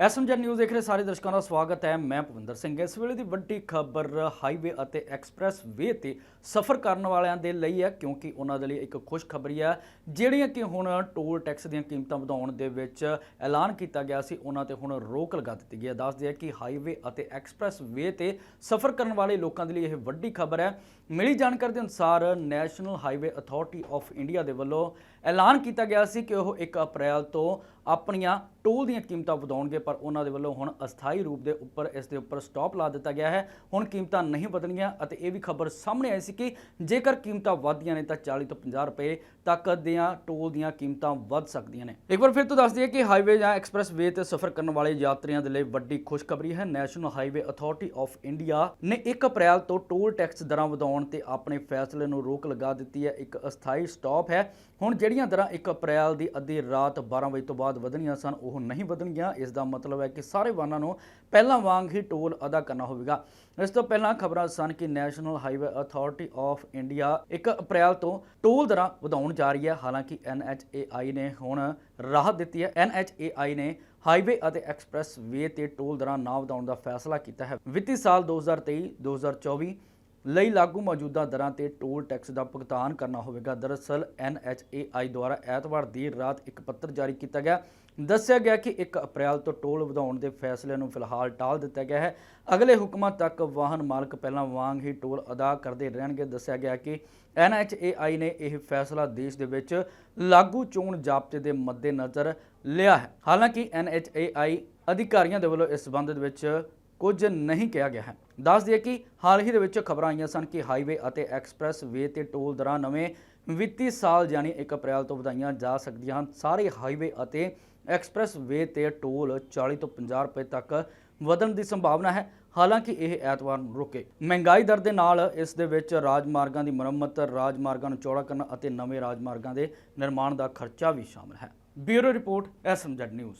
SMG news ਦੇਖ ਰਹੇ ਸਾਰੇ ਦਰਸ਼ਕਾਂ ਦਾ ਸਵਾਗਤ ਹੈ। ਮੈਂ ਭਵਿੰਦਰ ਸਿੰਘ। ਇਸ ਵੇਲੇ ਦੀ ਵੱਡੀ ਖਬਰ ਹਾਈਵੇ ਅਤੇ ਐਕਸਪ੍ਰੈਸ ਵੇ ਤੇ ਸਫ਼ਰ ਕਰਨ ਵਾਲਿਆਂ ਦੇ ਲਈ ਹੈ, ਕਿਉਂਕਿ ਉਹਨਾਂ ਦੇ ਲਈ ਇੱਕ ਖੁਸ਼ਖਬਰੀ ਹੈ, ਜਿਹੜੀਆਂ ਕਿ ਹੁਣ ਟੋਲ ਟੈਕਸ ਦੀਆਂ ਕੀਮਤਾਂ ਵਧਾਉਣ ਦੇ ਵਿੱਚ ਐਲਾਨ ਕੀਤਾ ਗਿਆ ਸੀ। ਉਹਨਾਂ ਤੇ ਹੁਣ ਰੋਕ ਲਗਾ ਦਿੱਤੀ ਗਈ ਹੈ। ਦੱਸਦੇ ਹੈ ਕਿ ਹਾਈਵੇ ਅਤੇ ਐਕਸਪ੍ਰੈਸ ਵੇ ਤੇ ਸਫ਼ਰ ਕਰਨ ਵਾਲੇ ਲੋਕਾਂ ਦੇ ਲਈ ਇਹ ਵੱਡੀ ਖਬਰ ਹੈ। ਮਿਲੀ ਜਾਣਕਾਰੀ ਦੇ ਅਨੁਸਾਰ national highway authority of India ਦੇ ਵੱਲੋਂ ਐਲਾਨ ਕੀਤਾ ਗਿਆ ਸੀ ਕਿ ਉਹ 1 ਅਪ੍ਰੈਲ ਤੋਂ ਆਪਣੀਆਂ ਟੋਲ ਦੀਆਂ ਕੀਮਤਾਂ ਵਧਾਉਣਗੇ, ਪਰ ਉਹਨਾਂ ਦੇ ਵੱਲੋਂ ਹੁਣ ਅਸਥਾਈ ਰੂਪ ਦੇ ਉੱਪਰ ਇਸ ਦੇ ਉੱਪਰ ਸਟਾਪ ਲਾ ਦਿੱਤਾ ਗਿਆ ਹੈ। ਹੁਣ ਕੀਮਤਾਂ ਨਹੀਂ ਵਧਣਗੀਆਂ ਅਤੇ ਇਹ ਵੀ ਖਬਰ ਸਾਹਮਣੇ ਆਈ ਸੀ ਕਿ ਜੇਕਰ ਕੀਮਤਾਂ ਵਧਦੀਆਂ ਨੇ ਤਾਂ 40 ਤੋਂ 50 ਰੁਪਏ ਤੱਕ ਦੀਆਂ ਟੋਲ ਦੀਆਂ ਕੀਮਤਾਂ ਵੱਧ ਸਕਦੀਆਂ ਨੇ। ਇੱਕ ਵਾਰ ਫਿਰ ਤੋਂ ਦੱਸ ਦਈਏ ਕਿ ਹਾਈਵੇ ਜਾਂ ਐਕਸਪ੍ਰੈਸ ਵੇ ਤੇ ਸਫ਼ਰ ਕਰਨ ਵਾਲੇ ਯਾਤਰੀਆਂ ਦੇ ਲਈ ਵੱਡੀ ਖੁਸ਼ਖਬਰੀ ਹੈ। National highway authority of India ਨੇ 1 ਅਪ੍ਰੈਲ ਤੋਂ ਟੋਲ ਟੈਕਸ ਦਰਾਂ ਵਧਾਉਣ ਤੇ ਆਪਣੇ ਫੈਸਲੇ ਨੂੰ ਰੋਕ ਲਗਾ ਦਿੱਤੀ ਹੈ। ਇੱਕ ਅਸਥਾਈ ਸਟਾਪ ਹੈ। ਹੁਣ ਜਿਹੜੀਆਂ ਦਰਾਂ 1 ਅਪ੍ਰੈਲ ਦੀ ਅੱਧੀ ਰਾਤ 12 ਵਜੇ ਤੋਂ ਬਾਅਦ ਵਧਣੀਆਂ ਸਨ, ਉਹ ਨਹੀਂ ਵਧਣਗੀਆਂ। ਇਸ ਦਾ ਮਤਲਬ ਹੈ ਕਿ ਸਾਰੇ ਵਾਹਨਾਂ ਨੂੰ ਪਹਿਲਾਂ ਵਾਂਗ ਹੀ ਟੋਲ ਅਦਾ ਕਰਨਾ ਹੋਵੇਗਾ। ਇਸ ਤੋਂ ਪਹਿਲਾਂ ਖਬਰਾਂ ਸਨ ਕਿ national highway authority of India 1 ਅਪ੍ਰੈਲ ਤੋਂ ਟੋਲ ਦਰਾਂ ਵਧਾਉਣ ਜਾ ਰਹੀ ਹੈ। ਹਾਲਾਂਕਿ NHAI ਨੇ ਹੁਣ ਰਾਹਤ ਦਿੱਤੀ ਹੈ। NHAI ਨੇ ਹਾਈਵੇ ਅਤੇ ਐਕਸਪ੍ਰੈਸ ਵੇ ਤੇ ਟੋਲ ਦਰਾਂ ਨਾ ਵਧਾਉਣ ਦਾ ਫੈਸਲਾ ਕੀਤਾ ਹੈ। ਵਿੱਤੀ ਸਾਲ 2023-2024 ਲਈ ਲਾਗੂ ਮੌਜੂਦਾ ਦਰਾਂ ਤੇ ਟੋਲ ਟੈਕਸ ਦਾ ਭੁਗਤਾਨ ਕਰਨਾ ਹੋਵੇਗਾ। ਦਰਅਸਲ NHAI ਦੁਆਰਾ ਐਤਵਾਰ ਦੀ ਰਾਤ ਇੱਕ ਪੱਤਰ ਜਾਰੀ ਕੀਤਾ ਗਿਆ। ਦੱਸਿਆ ਗਿਆ ਕਿ 1 ਅਪ੍ਰੈਲ ਤੋਂ ਟੋਲ ਵਧਾਉਣ ਦੇ ਫੈਸਲੇ ਨੂੰ ਫਿਲਹਾਲ ਟਾਲ ਦਿੱਤਾ ਗਿਆ ਹੈ। ਅਗਲੇ ਹੁਕਮਾਂ ਤੱਕ ਵਾਹਨ ਮਾਲਕ ਪਹਿਲਾਂ ਵਾਂਗ ਹੀ ਟੋਲ ਅਦਾ ਕਰਦੇ ਰਹਿਣਗੇ। ਦੱਸਿਆ ਗਿਆ ਕਿ NHAI ਨੇ ਇਹ ਫੈਸਲਾ ਦੇਸ਼ ਦੇ ਵਿੱਚ ਲਾਗੂ ਚੋਣ ਜ਼ਾਬਤੇ ਦੇ ਮੱਦੇਨਜ਼ਰ ਲਿਆ ਹੈ। ਹਾਲਾਂਕਿ NHAI ਅਧਿਕਾਰੀਆਂ ਦੇ ਵੱਲੋਂ ਇਸ ਸੰਬੰਧ ਵਿੱਚ ਕੁਝ ਨਹੀਂ ਕਿਹਾ ਗਿਆ ਹੈ। ਦੱਸ ਦਈਏ ਕਿ ਹਾਲ ਹੀ ਦੇ ਵਿੱਚ ਖਬਰਾਂ ਆਈਆਂ ਸਨ ਕਿ ਹਾਈਵੇ ਅਤੇ ਐਕਸਪ੍ਰੈਸ ਵੇ ਤੇ ਟੋਲ ਦਰਾਂ ਨਵੇਂ ਵਿੱਤੀ ਸਾਲ ਯਾਨੀ 1 ਅਪ੍ਰੈਲ ਤੋਂ ਵਧਾਈਆਂ ਜਾ ਸਕਦੀਆਂ ਹਨ। ਸਾਰੇ ਹਾਈਵੇ ਅਤੇ ਐਕਸਪ੍ਰੈਸ ਵੇ ਤੇ ਟੋਲ 40 ਤੋਂ 50 ਰੁਪਏ ਤੱਕ ਵਧਣ ਦੀ ਸੰਭਾਵਨਾ ਹੈ। ਹਾਲਾਂਕਿ ਇਹ ਐਤਵਾਰ ਨੂੰ ਰੁਕੇ। ਮਹਿੰਗਾਈ ਦਰ ਦੇ ਨਾਲ ਇਸ ਦੇ ਵਿੱਚ ਰਾਜਮਾਰਗਾਂ ਦੀ ਮੁਰੰਮਤ, ਰਾਜਮਾਰਗਾਂ ਨੂੰ ਚੌੜਾ ਕਰਨ ਅਤੇ ਨਵੇਂ ਰਾਜਮਾਰਗਾਂ ਦੇ ਨਿਰਮਾਣ ਦਾ ਖਰਚਾ ਵੀ ਸ਼ਾਮਲ ਹੈ। Bureau report, SMZ news.